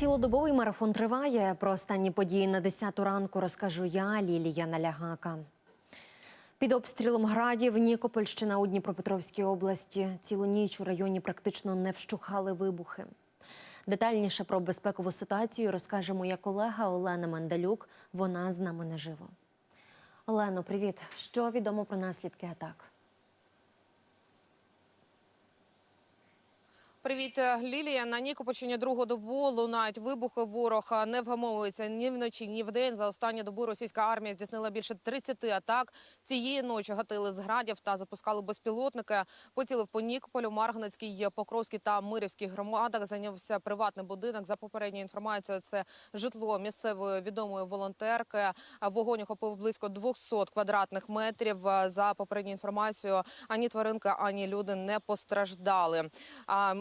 Цілодобовий марафон триває. Про останні події на 10 ранку розкажу я, Лілія Налягака. Під обстрілом градів Нікопольщина у Дніпропетровській області. Цілу ніч у районі практично не вщухали вибухи. Детальніше про безпекову ситуацію розкаже моя колега Олена Мандалюк. Вона з нами наживо. Олено, привіт. Що відомо про наслідки атак? Привіт, е, Лілія. На Нікопольщині другу добу лунають вибухи. Ворог не вгамовується ні вночі, ні вдень. За останні добу російська армія здійснила більше 30 атак. Цієї ночі гатили з градів та запускали безпілотники. Поцілив по Нікополю, Марганецькій, Покровській та Мирівській громадах. Зайнявся приватний будинок. За попередньою інформацією, це житло місцевої відомої волонтерки. Вогонь охопив близько 200 квадратних метрів. За попередньою інформацією, ані тваринки, ані люди не постраждали.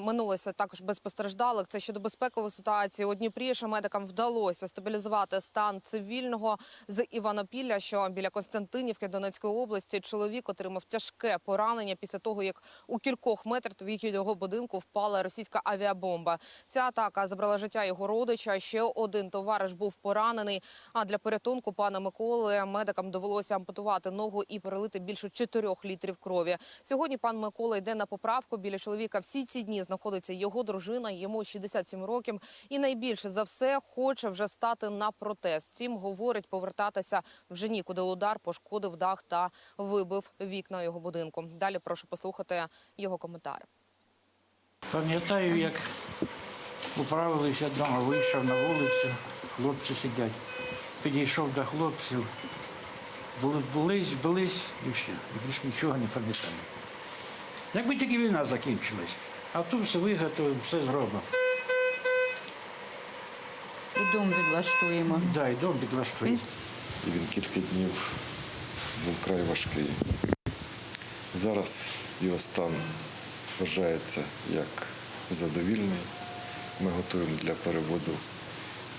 Минулося також без постраждалих. Це щодо безпекової ситуації. У Дніпрі медикам вдалося стабілізувати стан цивільного з Іванопілля, що біля Константинівки Донецької області. Чоловік отримав тяжке поранення після того, як у кількох метрах від його будинку впала російська авіабомба. Ця атака забрала життя його родича. Ще один товариш був поранений. А для порятунку пана Миколи медикам довелося ампутувати ногу і перелити більше 4 літрів крові. Сьогодні пан Микола йде на поправку. Біля чоловіка всі ці дні знаходиться його дружина. Йому 67 років. І найбільше за все хоче вже стати на протест. Втім, говорить, повертатися вже нікуди. Удар пошкодив дах та вибив вікна його будинку. Далі прошу послухати його коментар. Пам'ятаю, як управилися вдома, вийшов на вулицю, хлопці сидять. Підійшов до хлопців, були, булись, бились і все. І нічого не пам'ятаю. Якби тільки війна закінчилась, а тут все виготовимо, все зробимо. І дом відлаштуємо. Да, і дом підлаштуємо. Він і він кілька днів був край важкий. Зараз його стан вважається як задовільний. Ми готуємо для переводу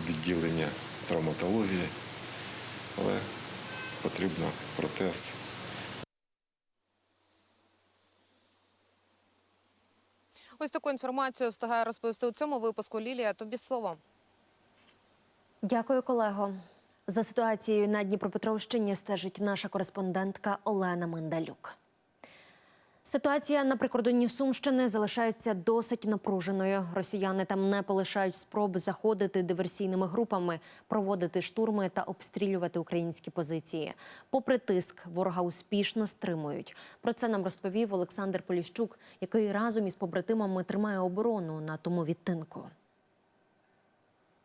відділення травматології, але потрібно протез. Ось таку інформацію встигає розповісти у цьому випуску. Лілія, тобі слово. Дякую, колего. За ситуацією на Дніпропетровщині стежить наша кореспондентка Олена Мендалюк. Ситуація на прикордонні Сумщини залишається досить напруженою. Росіяни там не полишають спроб заходити диверсійними групами, проводити штурми та обстрілювати українські позиції. Попри тиск, ворога успішно стримують. Про це нам розповів Олександр Поліщук, який разом із побратимами тримає оборону на тому відтинку.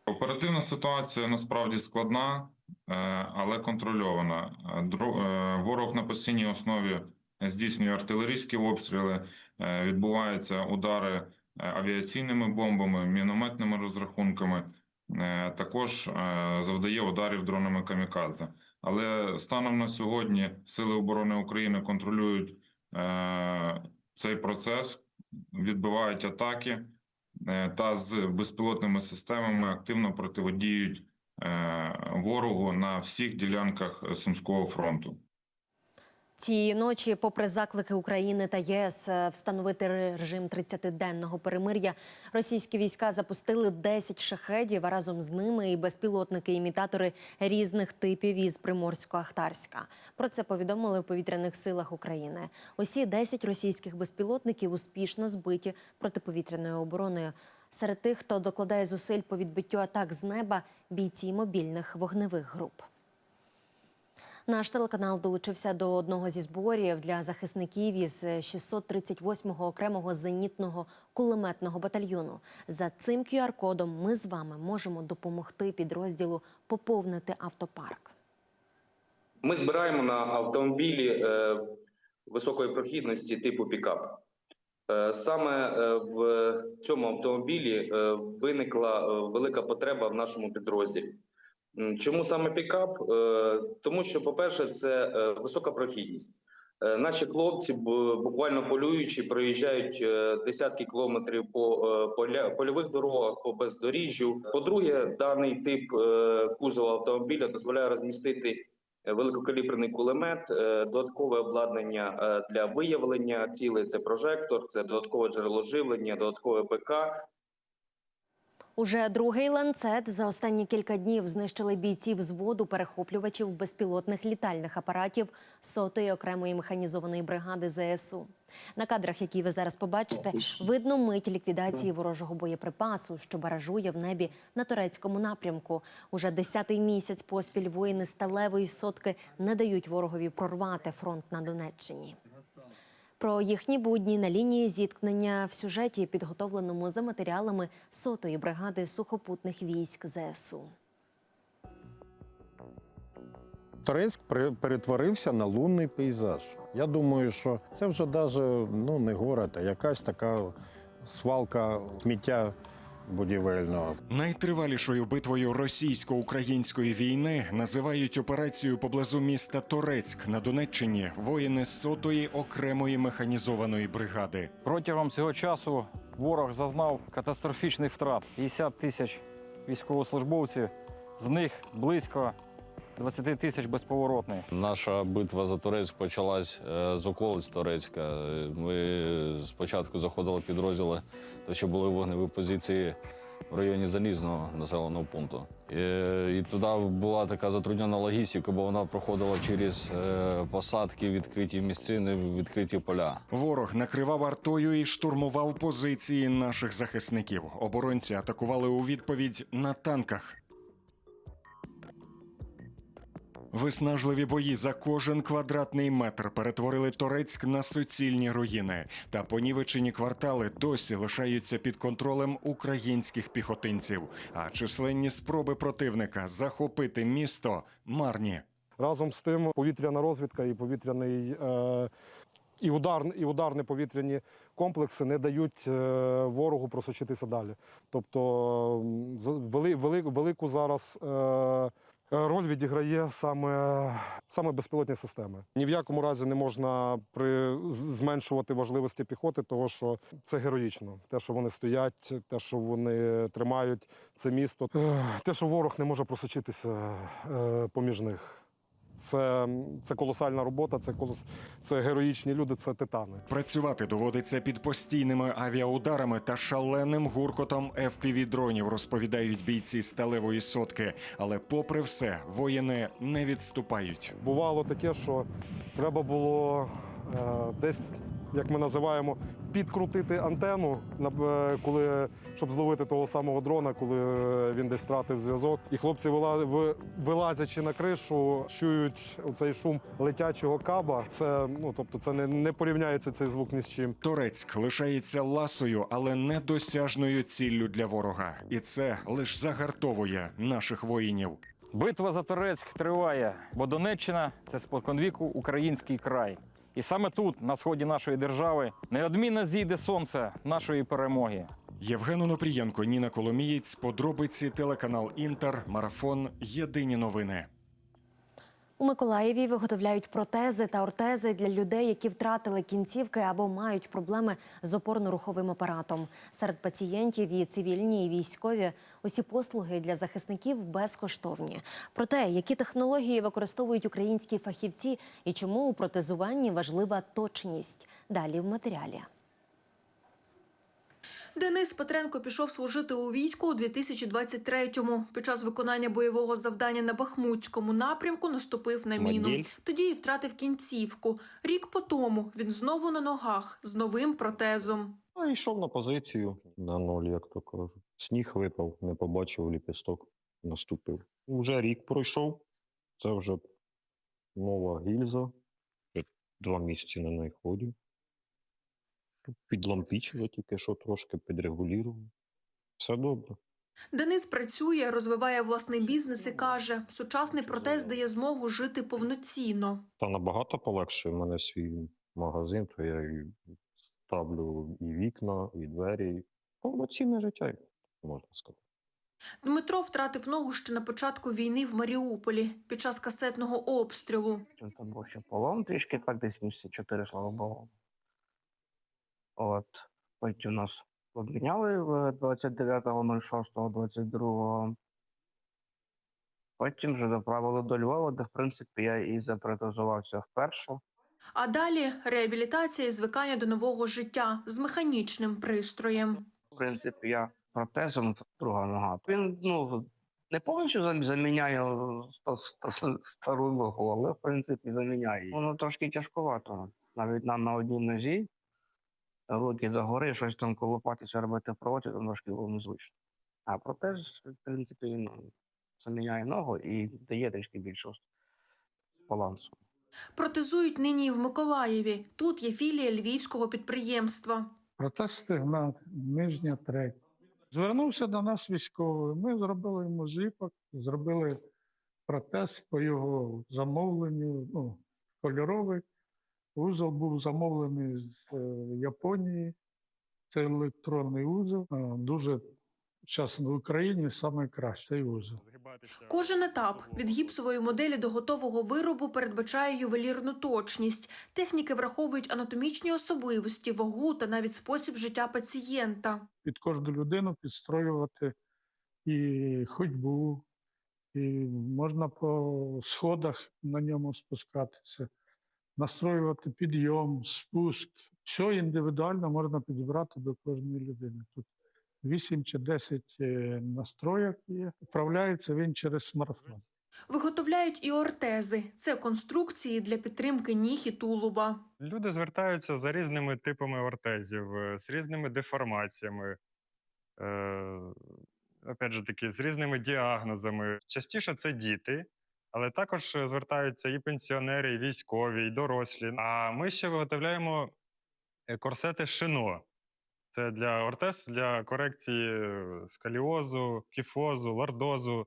Оперативна ситуація насправді складна, е, але контрольована. Е, е, Ворог на постійній основі здійснює артилерійські обстріли, е, відбуваються удари е, авіаційними бомбами, мінометними розрахунками. е, Також завдає ударів дронами камікадзе. Але станом на сьогодні Сили оборони України контролюють цей процес, відбивають атаки та з безпілотними системами активно протидіють ворогу на всіх ділянках Сумського фронту. Цієї ночі, попри заклики України та ЄС е, встановити режим 30-денного перемир'я, російські війська запустили 10 шахедів, а разом з ними і безпілотники-імітатори різних типів із Приморсько-Ахтарська. Про це повідомили в повітряних силах України. Усі 10 російських безпілотників успішно збиті протиповітряною обороною. Серед тих, хто докладає зусиль по відбиттю атак з неба, бійці мобільних вогневих груп. Наш телеканал долучився до одного зі зборів для захисників із 638-го окремого зенітного кулеметного батальйону. За цим QR-кодом ми з вами можемо допомогти підрозділу поповнити автопарк. Ми збираємо на автомобілі е, високої прохідності типу пікап. Е, Саме е, в цьому автомобілі е, виникла велика потреба в нашому підрозділі. Чому саме пікап? Е, Тому що, по-перше, це е, висока прохідність. Е, Наші хлопці буквально полюючи, проїжджають десятки кілометрів по польових дорогах, по бездоріжжю. По-друге, даний тип кузова автомобіля дозволяє розмістити великокаліберний кулемет, додаткове обладнання для виявлення цілей. Це прожектор, це додаткове джерело живлення, додаткове ПК, Уже другий ланцет за останні кілька днів знищили бійців зводу перехоплювачів безпілотних літальних апаратів сотої окремої механізованої бригади ЗСУ. На кадрах, які ви зараз побачите, видно мить ліквідації ворожого боєприпасу, що баражує в небі на турецькому напрямку. Уже десятий місяць поспіль воїни сталевої сотки не дають ворогові прорвати фронт на Донеччині. Про їхні будні на лінії зіткнення в сюжеті, підготовленому за матеріалами сотої бригади сухопутних військ ЗСУ. Торецьк перетворився на лунний пейзаж. Я думаю, що це вже навіть ну, не город, а якась така свалка сміття будівельного. Найтривалішою битвою російсько-української війни називають операцію поблизу міста Торецьк на Донеччині воїни сотої окремої механізованої бригади. Протягом цього часу ворог зазнав катастрофічних втрат. 50 тисяч військовослужбовців, з них близько 20 тисяч безповоротних. Наша битва за Турецьк почалась е, з околиць Турецька. Е, Ми спочатку заходили підрозділи, то що були вогневі позиції в районі залізного населеного пункту. І, і туди була така затруднена логістика, бо вона проходила через е, посадки, відкриті місцини, відкриті поля. Ворог накривав артою і штурмував позиції наших захисників. Оборонці атакували у відповідь на танках. Виснажливі бої за кожен квадратний метр перетворили Торецьк на суцільні руїни. Та понівечені квартали досі лишаються під контролем українських піхотинців. А численні спроби противника захопити місто марні. Разом з тим повітряна розвідка і повітряний е, і, удар, і ударні повітряні комплекси не дають е, ворогу просочитися далі. Тобто вели, вели, велику зараз е, роль відіграє саме, саме безпілотні системи. Ні в якому разі не можна при, зменшувати важливості піхоти, того що це героїчно. Те, що вони стоять, те, що вони тримають це місто, Е, те, що ворог не може просочитися е, поміж них. Це, це колосальна робота, це, колос, це героїчні люди, це титани. Працювати доводиться під постійними авіаударами та шаленим гуркотом fpv дронів, розповідають бійці сталевої сотки. Але, попри все, воїни не відступають. Бувало таке, що треба було е, десь, як ми називаємо, підкрутити антенну, на- е, коли, щоб зловити того самого дрона, коли е, він десь втратив зв'язок. І хлопці, вила- вилазячи на кришу, чують оцей шум летячого каба. Це, ну, тобто, це не, не порівняється цей звук ні з чим. Торецьк лишається ласою, але недосяжною ціллю для ворога, і це лише загартовує наших воїнів. Битва за Торецьк триває, бо Донеччина це споконвіку український край. І саме тут, на сході нашої держави, неодмінно зійде сонце нашої перемоги. Євген Онопрієнко, Ніна Коломієць, подробиці телеканал Інтер, марафон. Єдині новини. У Миколаєві виготовляють протези та ортези для людей, які втратили кінцівки або мають проблеми з опорно-руховим апаратом. Серед пацієнтів і цивільні, і військові усі послуги для захисників безкоштовні. Про те, які технології використовують українські фахівці і чому у протезуванні важлива точність. Далі в матеріалі. Денис Петренко пішов служити у війську у 2023-му. Під час виконання бойового завдання на Бахмутському напрямку наступив на міну. Тоді і втратив кінцівку. Рік по тому він знову на ногах з новим протезом. А йшов на позицію на ноль, як то кажуть. Сніг випав, не побачив ліпісток, наступив. Уже рік пройшов. Це вже нова гільза. Два місяці на неї ходю. Підлампічили тільки що трошки підрегулював. Все добре. Денис працює, розвиває власний бізнес і каже, сучасний протез дає змогу жити повноцінно. Та набагато полегшує. У мене свій магазин, то я і ставлю і вікна, і двері. Повноцінне життя, можна сказати. Дмитро втратив ногу ще на початку війни в Маріуполі під час касетного обстрілу. Це був ще полон трішки, так десь місяці чотири, слава Богу. От. Потім нас обміняли в 29.06.22. Потім вже доправили до Львова, де, в принципі, я і запротезувався вперше. А далі реабілітація і звикання до нового життя з механічним пристроєм. В принципі, я протезом, друга нога. Він ну, не повністю заміняє ста- ста- стару ногу, але в принципі заміняє. Воно трошки тяжковато. Навіть на, на одній нозі, руки догори, щось там колопатися, робити проти, то трошки було незвично. А протез, в принципі, він заміняє ногу і дає трішки більшого балансу. Протезують нині і в Миколаєві. Тут є філія львівського підприємства. Протез стегна, нижня третя. Звернувся до нас військовий. Ми зробили йому зіпок, зробили протез по його замовленню, ну, кольоровий. Вузол був замовлений з е, Японії. Це електронний вузол. Е, Дуже зараз в Україні найкращий вузол. Кожен етап від гіпсової моделі до готового виробу передбачає ювелірну точність. Техніки враховують анатомічні особливості, вагу та навіть спосіб життя пацієнта. під кожну людину підстроювати і ходьбу, і можна по сходах на ньому спускатися, настроювати підйом, спуск. Все індивідуально можна підібрати до кожної людини. Тут 8 чи 10 е, настроєк є. Управляється він через смартфон. Виготовляють і ортези. Це конструкції для підтримки ніг і тулуба. Люди звертаються за різними типами ортезів, е, з різними деформаціями, е, опять же таки, з різними діагнозами. Частіше це діти, але також е, звертаються і пенсіонери, і військові, і дорослі. А ми ще виготовляємо е, корсети шино. Це для ортез для корекції е, скаліозу, кіфозу, лордозу.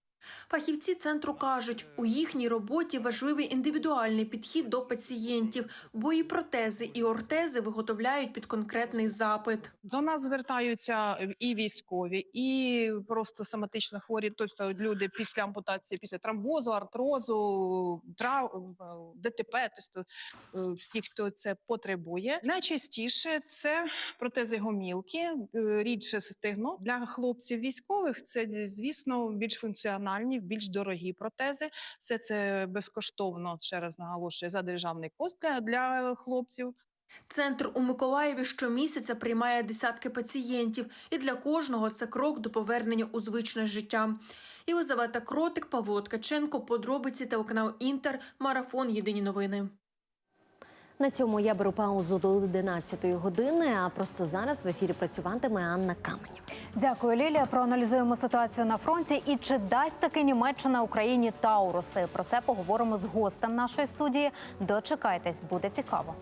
Фахівці центру кажуть, у їхній роботі важливий індивідуальний підхід до пацієнтів, бо і протези, і ортези виготовляють під конкретний запит. До нас звертаються і військові, і просто соматично хворі, тобто люди після ампутації, після тромбозу, артрозу, трав... ДТП, тобто е, всі, хто це потребує. Найчастіше це протези гомілки, е, рідше стегно. Для хлопців військових це, звісно, більш функціональні, більш дорогі протези. Все це безкоштовно, ще раз наголошую, за державний кошт для, для хлопців. Центр у Миколаєві щомісяця приймає десятки пацієнтів, і для кожного це крок до повернення у звичне життя. Єлизавета Кротик, Павло Ткаченко, подробиці телеканал Інтер, марафон Єдині новини. На цьому я беру паузу до 11 години. А просто зараз в ефірі працюватиме Анна Каменів. Дякую, Лілія. Проаналізуємо ситуацію на фронті і чи дасть таки Німеччина Україні Тауруси. Про це поговоримо з гостем нашої студії. Дочекайтесь, буде цікаво.